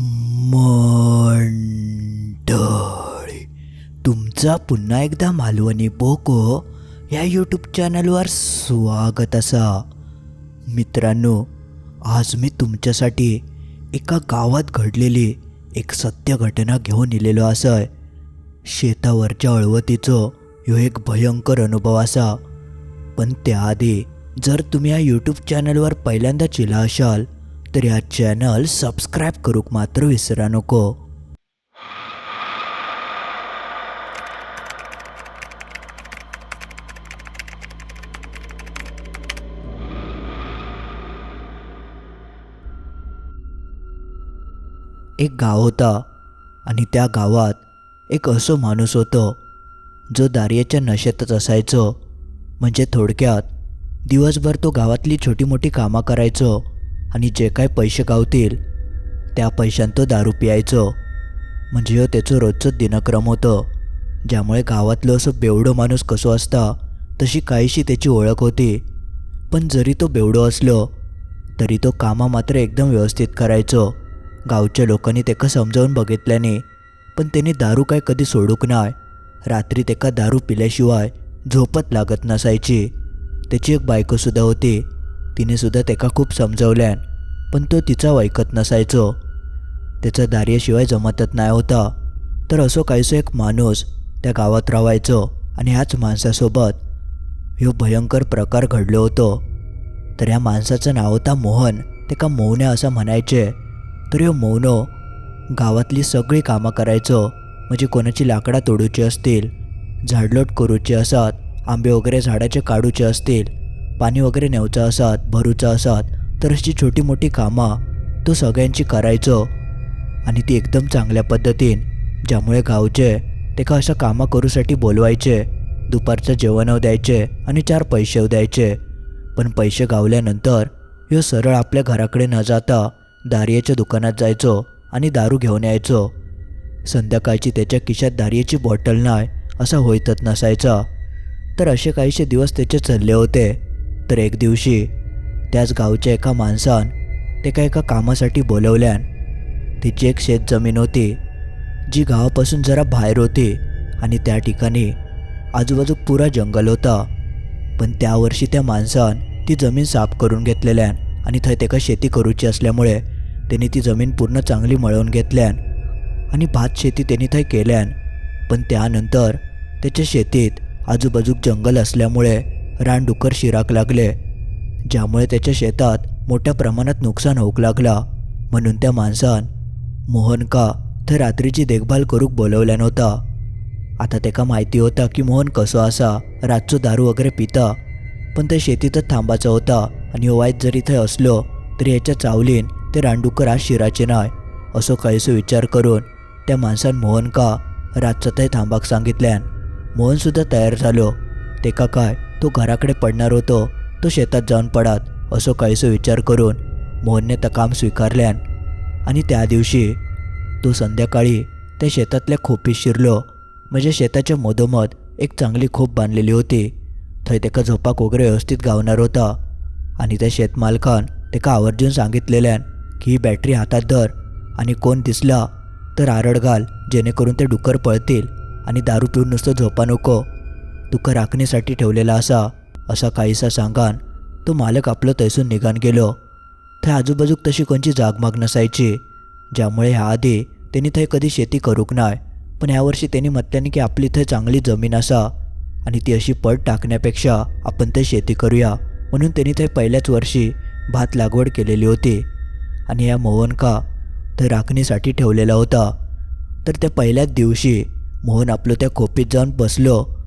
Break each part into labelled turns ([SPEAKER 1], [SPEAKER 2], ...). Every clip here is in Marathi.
[SPEAKER 1] मंडळी तुमचा पुन्हा एकदा मालवणी बोको या यूट्यूब चॅनलवर स्वागत असा. मित्रांनो आज मी तुमच्यासाठी एका गावात घडलेली एक सत्य घटना घेऊन इलेलो असय. शेतावरच्या अळवतीचो ह्यो एक भयंकर अनुभव असा. पण त्याआधी जर तुम्ही या यूट्यूब चॅनलवर पहिल्यांदाच इला असाल तर या चॅनल सबस्क्राईब करूक मात्र विसरा नको. एक गाव होता आणि त्या गावात एक असो माणूस होतो जो दारियाच्या नशेतच असायचो. म्हणजे थोडक्यात दिवसभर तो गावातली छोटी मोठी कामं करायचो. आणि जे काय पैसे गावतील त्या पैशांत तो दारू पियायचो. म्हणजे हो त्याचं रोजचं दिनक्रम होतं ज्यामुळे गावातलं असं बेवडो माणूस कसो असता तशी काहीशी त्याची ओळख होती. पण जरी तो बेवडो असलो तरी तो कामा मात्र एकदम व्यवस्थित करायचो. गावच्या लोकांनी तेका समजावून बघितल्याने पण त्यांनी दारू काय कधी सोडूक नाय. रात्री तेका दारू पिल्याशिवाय झोपत लागत नसायची. त्याची एक बायकोसुद्धा होती. तिने सुद्धा तेका खूप समजवल्यान पण तो तिचा ऐकत नसायचो. त्याचा दार्याशिवाय जमतच नाही होता. तर असो काहीसो एक माणूस त्या गावात राहायचो आणि ह्याच माणसासोबत ह्यो भयंकर प्रकार घडलो होतो. तर ह्या माणसाचं नाव होता मोहन. ते का मोहन्या असं म्हणायचे. तर ह्यो मोहनो गावातली सगळी कामं करायचो. म्हणजे कोणाची लाकडा तोडूची असतील झाडलोट करूची असत आंबे वगैरे झाडाचे काढूचे असतील पाणी वगैरे नेवचं असत भरूचं असत तर अशी छोटी मोठी कामं तो सगळ्यांची करायचो. आणि ती एकदम चांगल्या पद्धतीन ज्यामुळे गावचे ते का अशा कामं करूसाठी बोलवायचे. दुपारचं जेवण द्यायचे आणि चार पैसे द्यायचे. पण पैसे गावल्यानंतर ह्यो सरळ आपल्या घराकडे न जाता दारियाच्या दुकानात जायचो आणि दारू घेऊन यायचो. संध्याकाळची त्याच्या खिशात दारियाची बॉटल नाही असा होईतच नसायचा. तर असे काहीसे दिवस त्याचे चालले होते. तर एक दिवशी त्याच गावच्या एका माणसान ते एका कामासाठी बोलवल्यान तिची एक शेत जमीन होती जी गावापासून जरा बाहेर होती आणि त्या ठिकाणी आजूबाजू पुरा जंगल होता. पण त्या वर्षी त्या माणसान ती जमीन साफ करून घेतलेल्यान आणि थंय तेका शेती करूची असल्यामुळे त्यांनी ती जमीन पूर्ण चांगली मळवून घेतल्यान आणि भात शेती त्यांनी थंय केल्यान. पण त्यानंतर त्याच्या शेतीत आजूबाजूक जंगल असल्यामुळे रानडुक्कर शिराक लागले ज्यामुळे त्याच्या शेतात मोठ्या प्रमाणात नुकसान होऊक लागला. म्हणून त्या माणसान मोहन का थंय रात्रीची देखभाल करूक बोलवल्या नव्हता. आता तेका माहिती होता की मोहन कसो असा रातचो दारू वगैरे पिता पण ते शेतीतच थांबाचा होता आणि हो वाईट जरी थंय असलो तरी ह्याच्या चावलीन ते रानडुक्कर आज शिराचे नाय असो काहीसो विचार करून त्या माणसान मोहन का रातचं थंय थांबाक सांगितल्यान. मोहनसुद्धा तयार झालो. तेका काय तो घराकडे पडणार होतो तो शेतात जाऊन पडात असो काहीसो विचार करून मोहनने तर काम स्वीकारल्यान. आणि त्या दिवशी तो संध्याकाळी त्या शेतातल्या खोपीत शिरलो. म्हणजे शेताच्या मधोमध एक चांगली खोप बांधलेली होती. थंय तेका झोपाक वगैरे व्यवस्थित गावणार होता. आणि त्या शेतमालकान तेका आवर्जून सांगितलेल्यान की ही बॅटरी हातात धर. आणि कोण दिसला तर आरड घाल जेणेकरून ते डुक्कर पळतील. आणि दारू पिऊन नुसतं झोपा नको. तुका राखणीसाठी ठेवलेला असा असा काहीसा सांगान तो मालक आपलं तैसून निघान गेलो. थंय आजूबाजूक तशी कोणची जागमाग नसायची. ज्यामुळे ह्याआधी त्यांनी थंय कधी शेती करूक नाय पण यावर्षी त्यांनी म्हटल्याने की आपली थंय चांगली जमीन असा. आणि ती अशी पट टाकण्यापेक्षा आपण ते शेती करूया म्हणून त्यांनी थंय पहिल्याच वर्षी भात लागवड केलेली होती. आणि या मोहनका थंय राखणीसाठी ठेवलेला होता. तर त्या पहिल्याच दिवशी मोहन आपलं त्या खोपीत जाऊन बसलो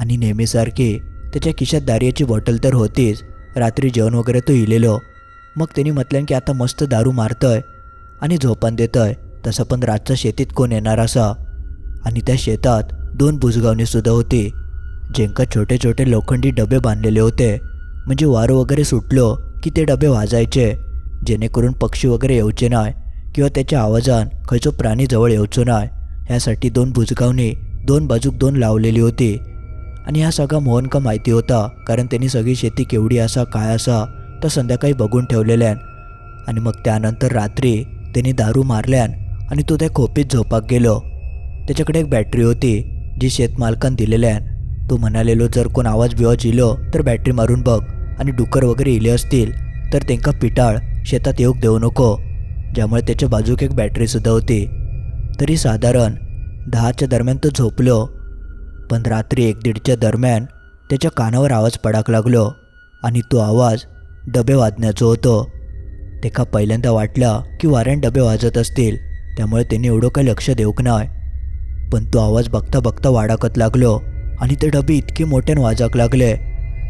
[SPEAKER 1] आणि नेहमीसारखी त्याच्या खिशात दारियाची बॉटल तर होतीच. रात्री जेवण वगैरे तो इलेलो. मग त्यांनी म्हटलं की आता मस्त दारू मारतंय आणि झोपान देतंय. तसं पण रातच्या शेतीत कोण येणार असा? आणि त्या शेतात दोन बुजगावणीसुद्धा होती. ज्यांका छोटे छोटे लोखंडी डबे बांधलेले होते. म्हणजे वारं वगैरे सुटलो की ते डबे वाजायचे. जेणेकरून पक्षी वगैरे येऊचे नाही किंवा त्याच्या आवाजान खंयचो प्राणी जवळ येवचो नाय. ह्यासाठी दोन भुजगावणी दोन बाजूक दोन लावलेली होती. आणि ह्या सगळा मोहनका माहिती होता कारण त्यांनी सगळी शेती केवढी असा काय असा तर संध्याकाळी बघून ठेवलेल्यान आणि मग त्यानंतर रात्री त्यांनी दारू मारल्यान आणि तो त्या खोपीत झोपाक गेलो. त्याच्याकडे एक बॅटरी होती जी शेतमालकान दिलेल्यान तो म्हणालेलो जर कोण आवाज बिवाज इलो तर बॅटरी मारून बघ. आणि डुकर वगैरे इले असतील तर त्यांका पिटाळ शेतात येऊक देऊ नको. ज्यामुळे त्याच्या बाजूक एक बॅटरीसुद्धा होती. तरी साधारण दहाच्या दरम्यान तो झोपलो पण रात्री एक दीडच्या दरम्यान त्याच्या कानावर आवाज पडाक लागलो आणि तो आवाज डबे वाजण्याचा होतो. तेका पहिल्यांदा वाटला की वाऱ्यान डबे वाजत असतील त्यामुळे त्याने एवढं काही लक्ष देऊक नाही पण तो आवाज बघता बघता वाडाकत लागलो आणि ते डबे इतके मोठ्यान वाजाक लागले.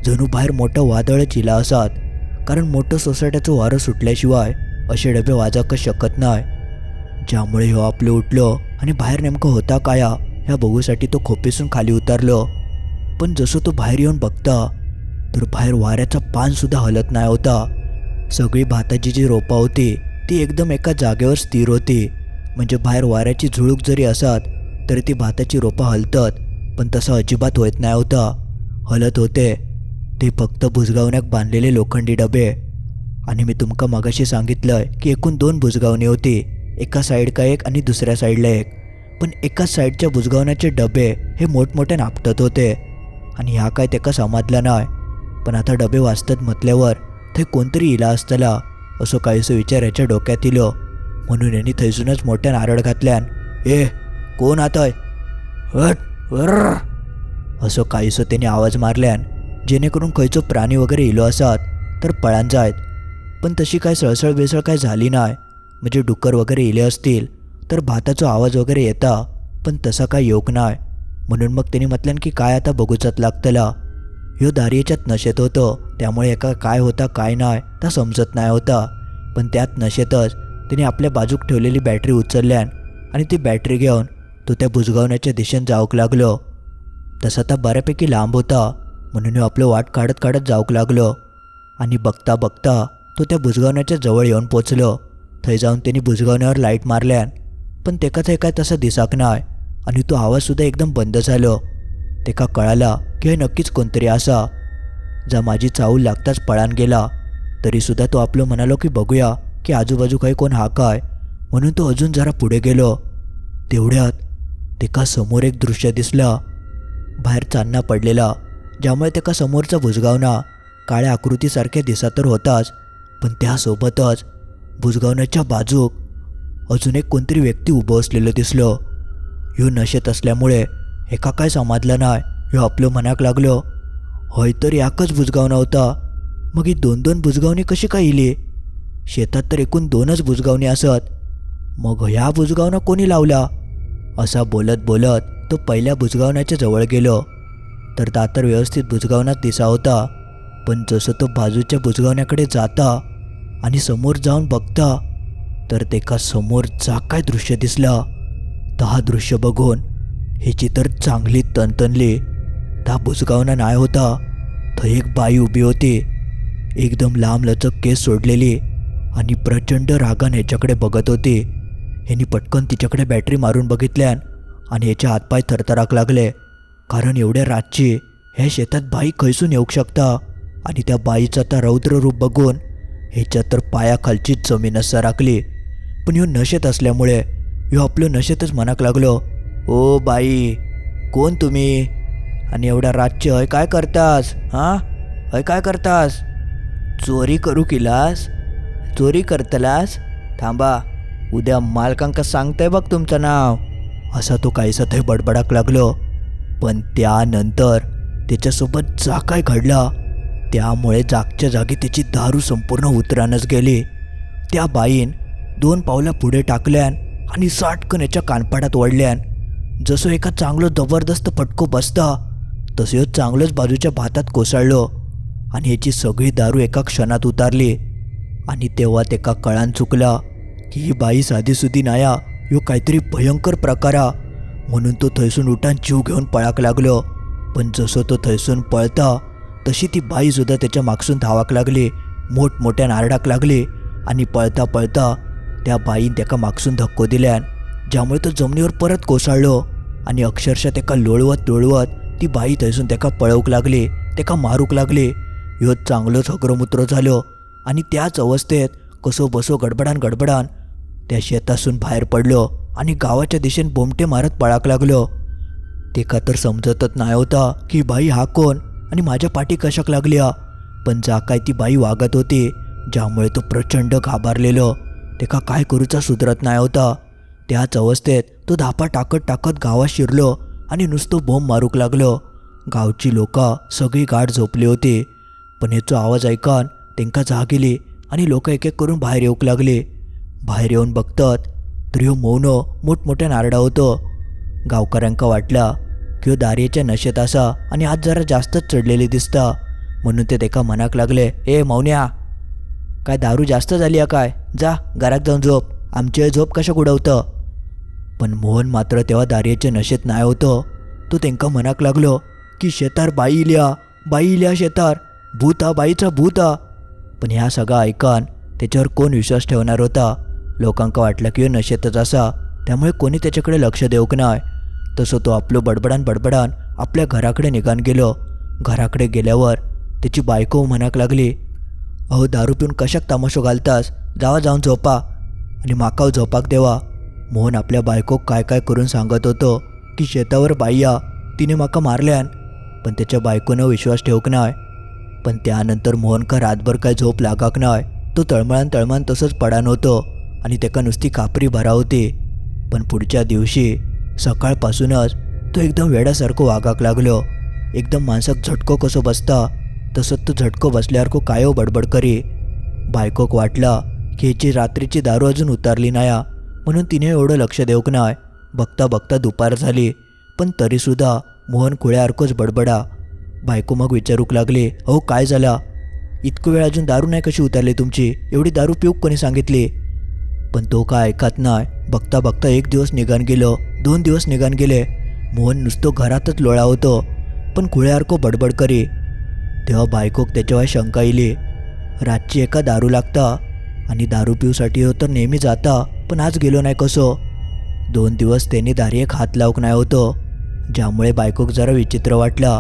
[SPEAKER 1] जणू बाहेर मोठं वादळ चिला असत कारण मोठं सोसाट्याचं वारं सुटल्याशिवाय असे डबे वाजाक शकत नाही ज्यामुळे हो आपलं उठलो आणि बाहेर नेमकं होता काया? ह्या बघूसाठी तो खोपेसून खाली उतरलो. पण जसं तो बाहेर येऊन बघता तर बाहेर वाऱ्याचा पानसुद्धा हलत नाही होता. सगळी भाताची जी रोपा होती ती एकदम एका जागेवर स्थिर होती. म्हणजे बाहेर वाऱ्याची झुळूक जरी असत तरी ती भाताची रोपं हलतात पण तसं अजिबात होत नाही होता. हलत होते. ते फक्त भुजगावण्याक बांधलेले लोखंडी डबे. आणि मी तुमका मगाशी सांगितलं की एकूण दोन भुजगावणी होती एका साईडका एक आणि दुसऱ्या साईडला एक. पण एकाच साईडच्या बुजगावण्याचे डबे हे मोठमोठे नापटत होते. आणि ह्या काय तेका समजला नाही. पण आता डबे वाचतात म्हटल्यावर थंय कोणतरी इला असतला असो काहीसो विचार याच्या डोक्यात इलो. म्हणून यांनी थंयसूनच मोठ्या नारळ घातल्यान ए कोण आताय हट असो काहीसो त्याने आवाज मारल्यान जेणेकरून खंयचो प्राणी वगैरे इलो असत तर पळान जायत. पण तशी काय सळसळ बेसळ काय झाली नाही. म्हणजे डुक्कर वगैरे इले असतील. तर भाताचो आवाज वगैरे येता पण तसा काय योग नाही म्हणून मग त्यांनी म्हटल्यान की काय आता बघूचात लागतला. ह्यो दारियेच्यात नशेत होतो त्यामुळे एका काय होता काय नाही ता समजत नाही होता. पण त्यात नशेतच त्याने आपल्या बाजूक ठेवलेली बॅटरी उचलल्यान आणि ती बॅटरी घेऊन तो त्या बुजगावण्याच्या दिशेने जाऊक लागलो. तसा तर बऱ्यापैकी लांब होता म्हणून ह्यो आपलं वाट काढत काढत जाऊक लागलो. आणि बघता बघता तो त्या बुजगावण्याच्या जवळ येऊन पोचलो. थंय जाऊन त्यांनी बुजगावण्यावर लाइट मारल्यान पण तेका थंय काय तसं दिसाक नाय. आणि तो आवाजसुद्धा एकदम बंद झालो. तेका कळाला की हे नक्कीच कोणतरी असा जा माझी चाऊल लागताच पळान गेला. तरीसुद्धा तो आपलं म्हणालो की बघूया की आजूबाजू काही कोण हा काय. म्हणून तो अजून जरा पुढे गेलो. तेवढ्यात तेका समोर एक दृश्य दिसला. बाहेर चांदणा पडलेला ज्यामुळे तेका समोरचा भुजगावना काळ्या आकृतीसारख्या दिसा तर होताच पण त्यासोबतच भुजगावण्याच्या बाजूक अजून एक कोणतरी व्यक्ती उभं असलेलं दिसलं. ह्यो नशेत असल्यामुळे एका काय समाजला नाही ह्यो आपलं मनाक लागलो. हय तर याकच बुजगावना होता. मग ही दोन दोन बुजगावणी कशी काय इली? शेतात तर एकूण दोनच बुजगावणी असत. मग ह्या बुजगावना कोणी लावला? असा बोलत बोलत तो पहिल्या बुजगावण्याच्या जवळ गेलो. तर दातर व्यवस्थित बुजगावण्यात दिसा होता. पण जसं तो बाजूच्या बुजगावण्याकडे जाता आणि समोर जाऊन बघता तर तेका समोर जा काय दृश्य दिसला? तहा हा दृश्य बघून हिची तर चांगली तनतनली त्या बुजगावना नाही होता. थंय एक बाई उभी होती. एकदम लांब लचक केस सोडलेली आणि प्रचंड रागान ह्याच्याकडे बघत होती. ह्यानी पटकन तिच्याकडे बॅटरी मारून बघितल्यान आणि ह्याच्या हातपाय थरथराक लागले. कारण एवढ्या रातची ह्या शेतात बाई खैसून येऊ शकता आणि त्या बाईचा तर रौद्र रूप बघून ह्याच्या तर पायाखालचीच जमीनच राखली पण ह्यो नशेत असल्यामुळे ह्यो आपलं नशेतच मनाक लागलो. ओ बाई कोण तुम्ही? आणि एवढ्या रातचे हय काय करतास? हां? हय काय करतास? चोरी करू किलास? चोरी करतलास? थांबा उद्या मालकांका सांगताय बघ तुमचं नाव. असा तो काहीसा थंय बडबडाक लागलो. पण त्यानंतर त्याच्यासोबत जा काय घडला? त्यामुळे जागच्या जागी त्याची दारू संपूर्ण उतरानच गेली. त्या बाईन दोन पावलं पुढे टाकल्यान आणि साठकन याच्या कानपाटात ओढल्यान. जसं एका चांगलं जबरदस्त फटको बसता तसं चांगलंच बाजूच्या भातात कोसळलो आणि याची सगळी दारू एका क्षणात उतारली. आणि तेव्हा तेका कळान चुकला की ही बाई साधीसुधी नाया ह्यो काहीतरी भयंकर प्रकारा. म्हणून तो थैसून उठान जीव घेऊन पळाक लागलो. पण जसं तो थैसून पळता तशी ती बाईसुद्धा त्याच्या मागसून धावाक लागली मोठमोठ्या नारडाक लागली आणि पळता पळता त्या बाईन त्याका मागसून धक्को दिल्यान ज्यामुळे तो जमनीवर परत कोसळलो. आणि अक्षरशः तेका लोळवत लोळवत ती बाई थंयसून तेका पळवूक लागली तेका मारूक लागली. ह्यो चांगलोच अग्रमुत्र झालो आणि त्याच अवस्थेत कसो बसो गडबडान गडबडान त्या शेतासून बाहेर पडलो आणि गावाच्या दिशेने बोमटे मारत पळाक लागलो. तेका तर समजतच नाही होता की बाई हा कोण आणि माझ्या पाठी कशाक लागल्या. पण जा काय ती बाई वागत होती ज्यामुळे तो प्रचंड घाबरलेलो. तेका काय करूचा सुधरत नाही होता. त्याच अवस्थेत तो धापा टाकत टाकत गावात शिरलो आणि नुसतं बोंब मारूक लागलो. गावची लोकां सगळी गाठ झोपली होती. पण हेचो आवाज ऐकून तेंका जाग गेली आणि लोक एक एक करून बाहेर येऊक लागली. बाहेर येऊन बघतात तर ह्यो मौनो मोठमोठ्या नारडा होतो. गावकऱ्यांका वाटला की ह्यो दारयेच्या नशेत असा आणि आज जरा जास्तच चढलेली दिसता. म्हणून ते तेका मनाक लागले ए मौन्या काय दारू जास्त झाली आहे काय? जा घरात जाऊन झोप. आमची झोप कशा उडवतं? पण मोहन मात्र तेव्हा दारियाच्या नशेत नाही होतं. तो त्यांका मनाक लागलो की शेतार बाई इल्या बाई इल्या शेतार. भूत बाईचा भूत पण ह्या सगळं ऐकान त्याच्यावर कोण विश्वास ठेवणार होता? लोकांका वाटलं की नशेतच असा. त्यामुळे कोणी त्याच्याकडे लक्ष देऊक नाही तसं तो आपलं बडबडान बडबडान आपल्या घराकडे निघान गेलो. घराकडे गेल्यावर त्याची बायको मनाक लागली. अहो दारू पिऊन कशाक तमाशो घालतास? जावा जाऊन झोपा. आणि माकाव हो झोपाक देवा. मोहन आपल्या बायकोक काय काय करून सांगत होतो की शेतावर बाई या तिने माका मारल्यान. पण त्याच्या बायकोनं विश्वास ठेवक नाय. पण त्यानंतर मोहनका रातभर काय झोप लागाक नाय. तो तळमळान तळमळान तसंच पडान होतो. आणि तेका नुसती कापरी भरा होती. पण पुढच्या दिवशी सकाळपासूनच तो एकदम वेड्यासारखं वागाक लागलो. एकदम माणसाक झटको कसो बसता. तसंच तो झटको बसल्यासारखं कायो बडबड करी. बायकोक वाटला की हिची रात्रीची दारू अजून उतारली नाया म्हणून तिने एवढं लक्ष देऊक नाय. बघता बघता दुपार झाली पण तरीसुद्धा मोहन कुळ्यासारखंच बडबडा. बायको मग विचारूक लागले अहो काय झाला? इतकं वेळ अजून दारू नाही कशी उतरली तुमची? एवढी दारू पिऊक कोणी सांगितली? पण तो काय ऐकत नाही बघता बघता एक दिवस निघान गेलो दोन दिवस निघान गेले. मोहन नुसतो घरातच लोळा होतो पण कुळ्यासारखं बडबड करी. तेव्हा बायकोक त्याच्यावर शंका येली रातची एका दारू लागता आणि दारू पिऊसाठी हो तर नेहमी जाता पण आज गेलो नाही कसो? दोन दिवस त्यांनी दारी एक हात लावक नाही होतो ज्यामुळे बायकोक जरा विचित्र वाटला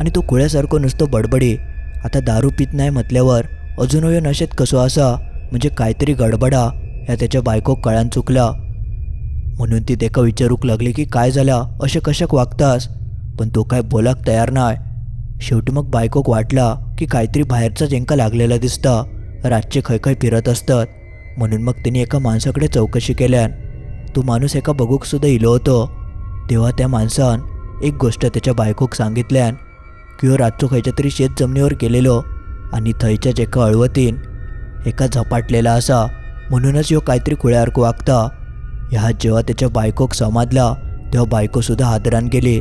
[SPEAKER 1] आणि तो कुळ्यासारखं नुसतं बडबडी. आता दारू पित नाही म्हटल्यावर अजून ह्यो नशेत कसो असा म्हणजे काहीतरी गडबडा ह्या त्याच्या बायकोक कळान चुकला. म्हणून ती तेका विचारूक लागली की काय झाला? असे कशाक वागतास? पण तो काय बोलाक तयार नाही शेवटी मग बायकोक वाटला की काहीतरी बाहेरचा जेंका लागलेला दिसता. रातचे खय फिरत असतात. म्हणून मग तिने एका माणसाकडे चौकशी केल्यान तो माणूस एका बघूकसुद्धा इलो होतो. तेव्हा त्या माणसान एक गोष्ट त्याच्या बायकोक सांगितल्यान की हो रातचो खंयच्या तरी शेत जमनीवर गेलेलो आणि थंयच्याच एका अळवतीन एका झपाटलेला असा. म्हणूनच ह्यो काहीतरी कुळ्यासारखं वागता. ह्या जेव्हा त्याच्या बायकोक समाजला तेव्हा बायकोसुद्धा हादरान गेली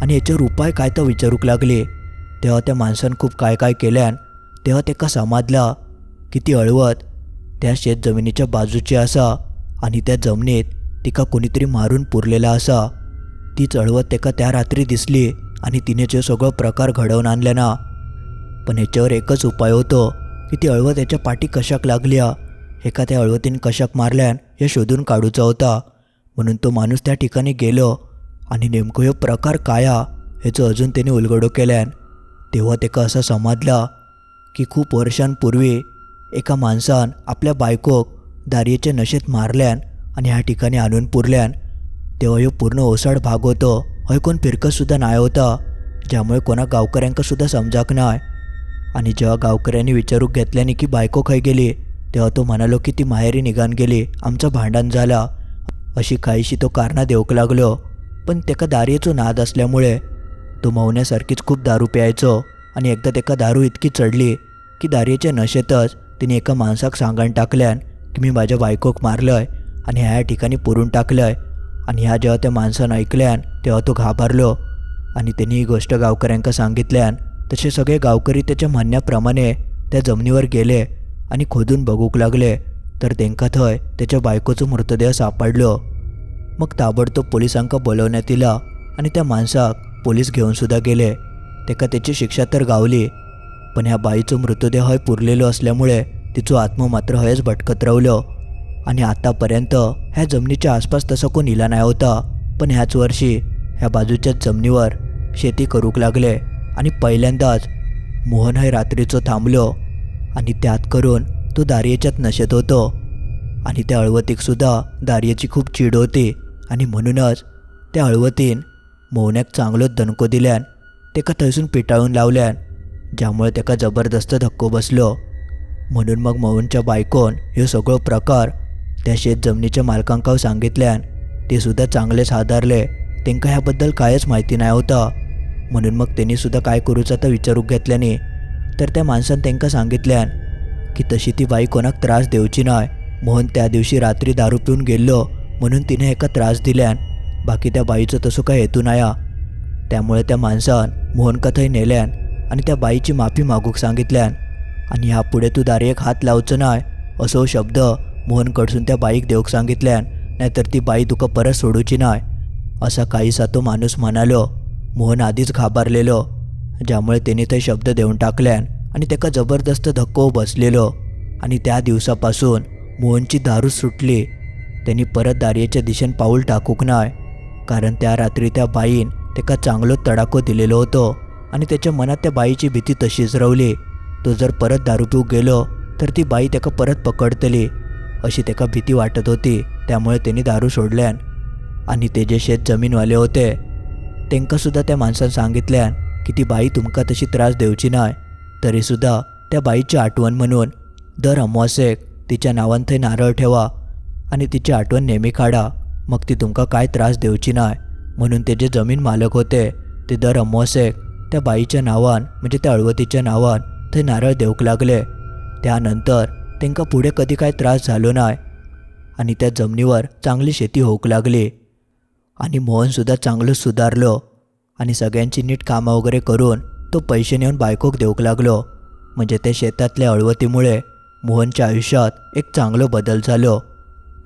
[SPEAKER 1] आणि याच्यावर उपाय काय तर विचारूक लागले. तेव्हा त्या माणसानं खूप काय काय केल्यान तेव्हा तेका समाजला की ती अळवत त्या शेत जमिनीच्या बाजूची असा आणि त्या जमिनीत तिका कोणीतरी मारून पुरलेला असा. तीच अळवत तेका त्या रात्री दिसली आणि तिने जे सगळं प्रकार घडवून आणले ना पण ह्याच्यावर एकच उपाय होतो की ती अळवत याच्या पाठी कशाक लागल्या. एका त्या अळवतीने कशाक मारल्यान हे शोधून काढूचा होता. म्हणून तो माणूस त्या ठिकाणी गेलो आणि नेमकं ह्यो प्रकार काया ह्याचं अजून त्याने उलगडो केल्यान तेव्हा तेका असं समजला की खूप वर्षांपूर्वी एका माणसान आपल्या बायकोक दारियेच्या नशेत मारल्यान आणि ह्या ठिकाणी आणून पुरल्यान तेव्हा ह्यो पूर्ण ओसाड भाग होतो. हय कोण फिरकतसुद्धा नाही होता ज्यामुळे कोणा गावकऱ्यांकसुद्धा समजाक नाय. आणि जेव्हा गावकऱ्यांनी विचारूक घेतल्याने की बायको खंय गेली तेव्हा तो म्हणालो की ती माहेरी निघान गेली आमचं भांडण झाला. अशी काहीशी तो कारणा देऊक लागलो. पण तेका दारियेचो नाद असल्यामुळे तो खूप दारू प्यायचो. आणि एकदा तेका दारू इतकी चढली की दारयेच्या नशेतच तिने एका माणसाक सांगण टाकल्यान की मी माझ्या बायकोक मारलंय आणि ह्या ठिकाणी पुरून टाकलंय. आणि ह्या जेव्हा त्या माणसानं ऐकल्यान तेव्हा तो घाबरलो. आणि त्यांनी ही गोष्ट गावकऱ्यांका सांगितल्यान तसे सगळे गावकरी त्याच्या म्हणण्याप्रमाणे त्या जमिनीवर गेले आणि खोदून बघूक लागले. तर तेंका थंय त्याच्या बायकोचो मृतदेह सापडलो. मग ताबडतोब पोलिसांका बोलवण्यात येला आणि त्या माणसाक पोलीस घेऊन सुद्धा गेले. तेका त्याची शिक्षा तर गावली पण ह्या बाईचो मृतदेह हय पुरलेलो असल्यामुळे तिचो आत्मा मात्र हयच भटकत रावलो आणि आतापर्यंत ह्या जमिनीच्या आसपास तसं कोण इला नाही होता. पण ह्याच वर्षी ह्या बाजूच्याच जमिनीवर शेती करूक लागले आणि पहिल्यांदाच मोहन हय रात्रीचो थांबलो आणि त्यात करून तो दारियेच्यात नशेत होतो. आणि त्या अळवतीकसुद्धा दारियेची खूप चीड होती आणि म्हणूनच त्या अळवतीन मोहन्याक चांगलोच दणको दिल्यान तेका थंयसून पिटाळून लावल्यान ज्यामुळे तेका जबरदस्त धक्को बसलो. म्हणून मग मोहनच्या बायकोन ह्यो सगळो प्रकार त्या शेत जमनीच्या मालकांका सांगितल्यान ते सुद्धा चांगलेच हादारले. तेंका ह्याबद्दल कायच माहिती नाही होता. म्हणून मग त्यांनी सुद्धा काय करूचा तर विचारूक घेतल्याने तर त्या माणसान तेंका सांगितल्यान की तशी ती बाई कोणाक त्रास देवची नाय. मोहन त्या दिवशी रात्री दारू पिऊन गेल्लो म्हणून तिने एका त्रास दिल्यान बाकी त्या बाईचं तसं काय हेतू नाही त्यामुळे त्या माणसान मोहनका थंय नेल्यान आणि त्या बाईची माफी मागूक सांगितल्यान. आणि ह्यापुढे तू दारेक हात लावचो नाय असो शब्द मोहनकडसून त्या बाईक देऊक सांगितल्यान नाहीतर ती बाई तुका परत सोडूची नाय. असा काहीसा तो माणूस म्हणालो मोहन आधीच घाबरलेलो ज्यामुळे त्याने ते शब्द देऊन टाकल्यान आणि त्याका जबरदस्त धक्को बसलेलो. आणि त्या दिवसापासून मोहनची दारू सुटली. त्यांनी परत दारियेच्या दिशेन पाऊल टाकूक नाय. कारण त्या रात्री त्या बाईन त्याका चांगलो तडाखो दिलेलो होतो आणि त्याच्या मनात त्या बाईची भीती तशीच रवली तो जर परत दारू पिऊ गेलो तर ती बाई त्याका परत पकडतली अशी त्याका भीती वाटत होती. त्यामुळे त्यांनी दारू सोडल्यान आणि ते जे शेत जमीनवाले होते तेंका सुद्धा त्या माणसान सांगितल्यान की ती बाई तुमका तशी त्रास देवची नाय. तरीसुद्धा त्या बाईची आठवण म्हणून दर अमावस्येक तिच्या नावान थंय नारळ ठेवा आणि तिची आठवण नेहमी काढा. मग ती तुमका काय त्रास देवची नाय. म्हणून ते जे जमीन मालक होते ते दर अमावस्येक त्या बाईच्या नावान म्हणजे त्या अळवतीच्या नावान थंय नारळ देऊक लागले. त्यानंतर तेंका पुढे कधी काय त्रास झालो नाय. आणि त्या जमिनीवर चांगली शेती होऊक लागली. आणि मोहनसुद्धा चांगलं सुधारलो. आणि सगळ्यांची नीट कामं वगैरे करून तो पैसे नेऊन बायकोक देऊक लागलो. म्हणजे त्या शेतातल्या अळवतीमुळे मोहनच्या आयुष्यात एक चांगलो बदल झालो.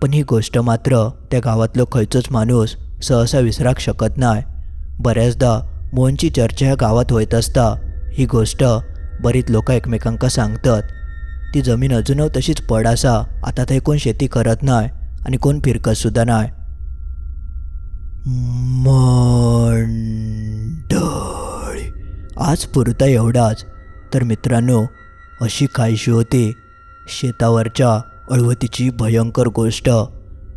[SPEAKER 1] पण ही गोष्ट मात्र त्या गावातलो खंयचोच माणूस सहसा विसराक शकत नाय. बऱ्याचदा मोहनची चर्चा ह्या गावात होत असता ही गोष्ट बरीच लोक एकमेकांका सांगतात. ती जमीन अजूनव तशीच पड आसा आता थंय कोण शेती करत नाय आणि कोण फिरकत सुद्धा नाय. मंडळी आज पुरता एवढाच. तर मित्रांनो अशी काहीशी होती शेतावरच्या अळवतीची भयंकर गोष्ट.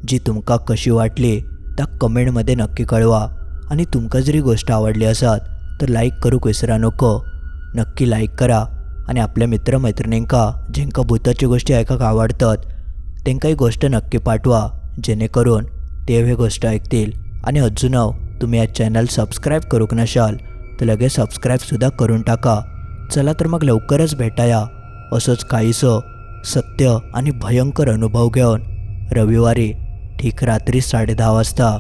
[SPEAKER 1] जी तुमका कशी वाटली त्या कमेंटमध्ये नक्की कळवा. आणि तुमका जरी गोष्ट आवडली असत तर लाईक करूक विसरा नको. नक्की लाईक करा. आणि आपल्या मित्रमैत्रिणींका जेंका भूताची गोष्टी ऐकाक आवडतात तेंका ही गोष्ट नक्की पाठवा. जेणेकरून ते हे गोष्ट ऐकतील. आणि अजून तुम्ही या चॅनल सबस्क्राईब करूक नशाल तर लगेच सबस्क्राईबसुद्धा करून टाका. चला तर मग लवकरच भेटाया. असंच काहीसं सत्य आणि भयंकर अनुभव घेऊन रविवारी ठीक रात्री साडेदहा वाजता